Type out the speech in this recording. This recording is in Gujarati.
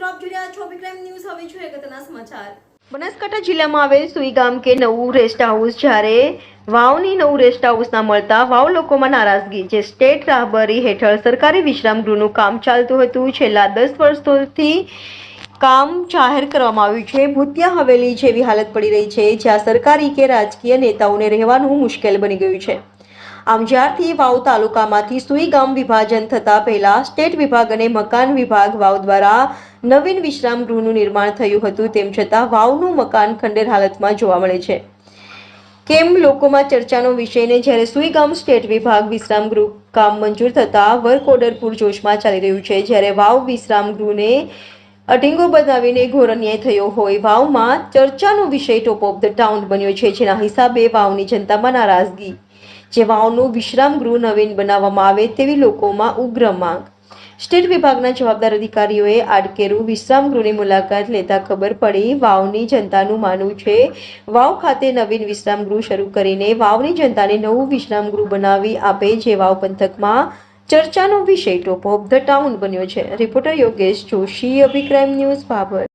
રહ્યા છો વિક્રમ ન્યૂઝ હવે જોઈએ અગત્યના સમાચાર. બનાસકાંઠા જિલ્લામાં આવેલ સુઈ ગામ કે નવું રેસ્ટ હાઉસ જ્યારે વાવની નવું રેસ્ટ હાઉસ ના મળતા વાવ લોકોમાં નારાજગી, જે સ્ટેટ રાહબરી હેઠળ સરકારી વિશ્રામ ગૃહનું કામ ચાલતું હતું. છેલ્લા દસ વર્ષોથી કામ જાહેર કરવામાં આવ્યું છે. ભૂતિયા હવેલી જેવી હાલત પડી રહી છે, જ્યાં સરકારી કે રાજકીય નેતાઓને રહેવાનું મુશ્કેલ બની ગયું છે. આમ જ્યારથી વાવ તાલુકામાંથી સુઈ ગામ વિભાજન થતા પહેલા સ્ટેટ વિભાગ અને મકાન વિભાગ વાવ દ્વારા નવીન વિશ્રામ ગૃહનું નિર્માણ થયું હતું. તેમ છતાં વાવનું મકાન ખંડેર હાલતમાં જોવા મળે છે. કેમ લોકોમાં ચર્ચાનો વિષય ને જ્યારે સુઈગામ સ્ટેટ વિભાગ વિશ્રામ ગૃહ કામ મંજૂર થતા વર્ક ઓર્ડર પૂરજોશમાં ચાલી રહ્યું છે. જ્યારે વાવ વિશ્રામ ગૃહને અઢીંગો બનાવીને ઘોર અન્યાય થયો હોય, વાવમાં ચર્ચાનો વિષય ટોપ ઓફ ધ ટાઉન બન્યો છે, જેના હિસાબે વાવની જનતામાં નારાજગી જે વાવનું વિશ્રામ ગૃહ નવીન બનાવવામાં આવે તેવી લોકોમાં ઉગ્ર માંગ. સ્ટેટ વિભાગના જવાબદાર અધિકારીઓએ આડકેરું વિશ્રામ ગૃહની મુલાકાત લેતા ખબર પડી, વાવની જનતાનું માનવું છે, વાવ ખાતે નવીન વિશ્રામ ગૃહ શરૂ કરીને વાવની જનતાને નવું વિશ્રામ ગૃહ બનાવી આપે જે વાવ પંથકમાં ચર્ચાનો વિષય ટોપ ઓફ ધ ટાઉન બન્યો છે. રિપોર્ટર યોગેશ જોશી, અભિક્રાઇમ ન્યૂઝ બાબર.